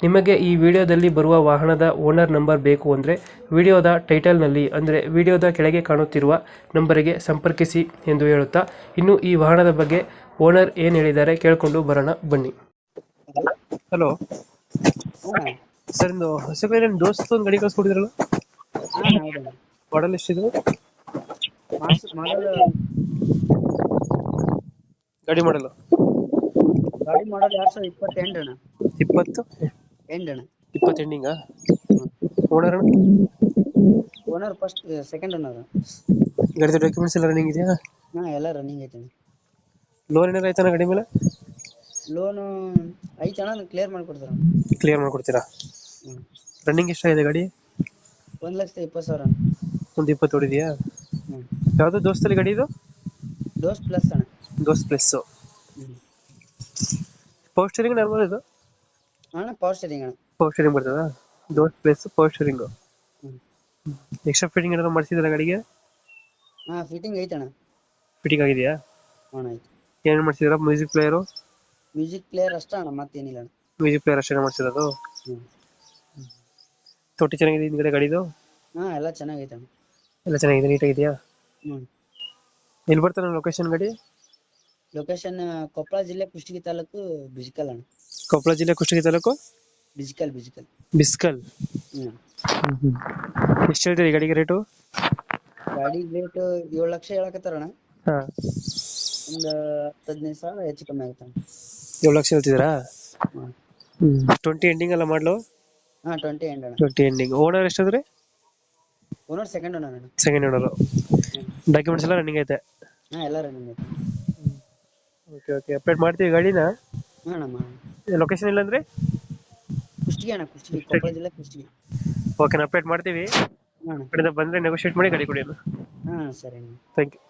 ನಿಮಗೆ ಈ ವಿಡಿಯೋದಲ್ಲಿ ಬರುವ ವಾಹನದ ಓನರ್ ನಂಬರ್ ಬೇಕು ಅಂದರೆ ವಿಡಿಯೋದ ಟೈಟಲ್ನಲ್ಲಿ ಅಂದರೆ ವಿಡಿಯೋದ ಕೆಳಗೆ ಕಾಣುತ್ತಿರುವ ನಂಬರಿಗೆ ಸಂಪರ್ಕಿಸಿ ಎಂದು ಹೇಳುತ್ತಾ ಇನ್ನು ಈ ವಾಹನದ ಬಗ್ಗೆ ಓನರ್ ಏನು ಹೇಳಿದ್ದಾರೆ ಕೇಳಿಕೊಂಡು ಬರೋಣ ಬನ್ನಿ. ಹಲೋ. ಸರ್ ಇಂದು ನಿಮ್ಮ ದೋಸ್ತ ಒಂದು ಗಾಡಿ ಹೌದಣ್ಣ ಮಾಡಲ್ ಎಷ್ಟಿದ್ರು ಗಾಡಿ ಮಾಡಲ್ಲ ಗಾಡಿ ಮಾಡಲ್ ಎರಡ್ ಸಾವಿರದ ಇಪ್ಪತ್ತೆಂಟು ಅಣ್ಣ. ಇಪ್ಪತ್ತು? ಎಂಟು ಅಣ್ಣ ಇಪ್ಪತ್ತೆಂಡಿಂಗ owner owner first second owner ಗಾಡಿದ documents ಎಲ್ಲ ರನ್ನಿಂಗ್ ಇದೆಯಾ? ಹಾ ಎಲ್ಲ ರನ್ನಿಂಗ್ ಐತೆ ಲೋನ್ ಏನಾದ್ರು ಆಯ್ತಾನ ಗಾಡಿ ಮೇಲೆ? ಲೋನು ಐತೆ ಅಣ್ಣ ಕ್ಲಿಯರ್ ಮಾಡ್ಕೊಡ್ತಾರ ಕ್ಲಿಯರ್ ಮಾಡ್ಕೊಡ್ತೀರಾ? ರನ್ನಿಂಗ್ ಎಷ್ಟಾಗಿದೆ ಗಾಡಿ? ಒಂದ್ ಲಕ್ಷದ ಇಪ್ಪತ್ತು ಸಾವಿರ ಅಣ್ಣ. ಒಂದು ಇಪ್ಪತ್ತು ಹೊಡಿದೆಯಾ ಯಾವುದು ದೋಸ್ತಲ್ಲಿ ಗಾಡಿ ಇದು? ಡೋಸ್ ಪ್ಲಸ್ ಅಣ್ಣ. ದೋಸ್ತ್ ಪ್ಲಸ್ ಪವರ್ ಸ್ಟೇರಿಂಗ್ ನಾರ್ಮಲ್ ಇದು? ಅಣ್ಣ ಪವರ್ ಸ್ಟೇರಿಂಗ್ ಅಣ್ಣ ಪವರ್ ಸ್ಟೇರಿಂಗ್ ಬರ್ತದ? Dost plus power steering extra fitting ಏನಾದ್ರು ಮಾಡಿಸಿದ್ರೆ ಗಾಡಿಗೆ? ಹಾ ಫಿಟ್ಟಿಂಗ್ ಐತೆ ಅಣ್ಣ. ಫಿಟ್ಟಿಂಗ್ ಆಗಿದೆಯಾ? ಅಣ್ಣ ಐತೆ ಏನೇನು ಮಾಡಿಸಿದ್ರ ಮ್ಯೂಸಿಕ್ ಪ್ಲೇಯರು ಮ್ಯೂಸಿಕ್ ಪ್ಲೇಯರ್ ಅಷ್ಟೇ ಅಣ್ಣ ಮತ್ತೇನಿಲ್ಲ ಅಣ್ಣ. ಮ್ಯೂಸಿಕ್ ಪ್ಲೇಯರ್ ಅಷ್ಟೇ ಮಾಡಿಸಿರೋದು? ತೊಟ್ಟಿ ಚೆನ್ನಾಗಿದೆ ಹಿಂದ್ಗಡೆ ಗಾಡಿದು? ಹಾ ಎಲ್ಲ ಚೆನ್ನಾಗೈತೆ ಅಣ್ಣ. ಎಲ್ಲ ಚೆನ್ನಾಗಿದೆ ನೀಟಾಗಿದೆಯಾ ಹ್ಞೂ ಎಲ್ಲಿ ಬರ್ತಾನೆ ಲೊಕೇಶನ್ ಗಾಡಿ? ಲೊಕೇಶನ್ ಕೊಪ್ಪಳ ಜಿಲ್ಲೆ ಕುಷ್ಟಗಿ ತಾಲೂಕು ಬಿಜಿಕಲ್ ಅಣ್ಣ. ಕೊಪ್ಪಳ ಜಿಲ್ಲೆ ಕುಷ್ಟಗಿ ತಾಲೂಕು? ಬಿಜಿಕಲ್ ಬಿಜಿಕಲ್. ಬಿಸ್ಕಲ್ ಹ್ಮ್. ಎಷ್ಟು ಹೇಳ್ತೀರಿ ಗಾಡಿಗೆ ರೇಟು? ಗಾಡಿ ರೇಟ್ ಏಳು ಲಕ್ಷ ಹೇಳಕತ್ತಾರ ಅಣ್ಣ. ಒಂದು ಹತ್ತು ಹದಿನೈದು ಸಾವಿರ ಹೆಚ್ಚು ಕಮ್ಮಿ ಆಗುತ್ತೆ ಏಳು ಲಕ್ಷ ಹೇಳ್ತಿದ್ದೀರಾ? ಹ್ಮ್. ಟ್ವೆಂಟಿ ಎಂಡಿಂಗ್ ಎಲ್ಲ ಮಾಡಲು? ಹಾ ಟ್ವೆಂಟಿ ಎಂಡ್ ಅಣ್ಣ. ಟ್ವೆಂಟಿ ಎಂಡಿಂಗ್ ಓನರ್ ಎಷ್ಟಾದ್ರೆ ಓನರ್ ಸೆಕೆಂಡ್ ಓನರ್ ಅಣ್ಣ ಸೆಕೆಂಡ್ ಓನರು ಡಾಕ್ಯುಮೆಂಟ್ಸ್ ಎಲ್ಲ ರನ್ನಿಂಗ್ ಐತೆ? ಹಾ ಎಲ್ಲ ರನ್ನಿಂಗ್ ಐತೆ. ಓಕೆ ಓಕೆ ಅಪ್ಡೇಟ್ ಮಾಡ್ತೀವಿ ಗಾಡಿನ? ಅಣ್ಣ ಲೊಕೇಶನ್ ಇಲ್ಲಂದ್ರೆ ಕುಷ್ಟಗಿ ಅಣ್ಣ ಕುಷ್ಟಗಿ ಕೊಪ್ಪಳ ಜಿಲ್ಲೆ ಕುಷ್ಟಗಿ ಓಕೆ ಅಪ್ಡೇಟ್ ಮಾಡ್ತೀವಿ. ಬಂದ್ರೆ ಅಣ್ಣ ಕಡೆಯಿಂದ ಬಂದರೆ ನೆಗೋಷಿಯೇಟ್ ಮಾಡಿ ಗಾಡಿ ಕೊಡಿ ಹ್ಮ್ ಸರಿ ಅಣ್ಣ. Thank you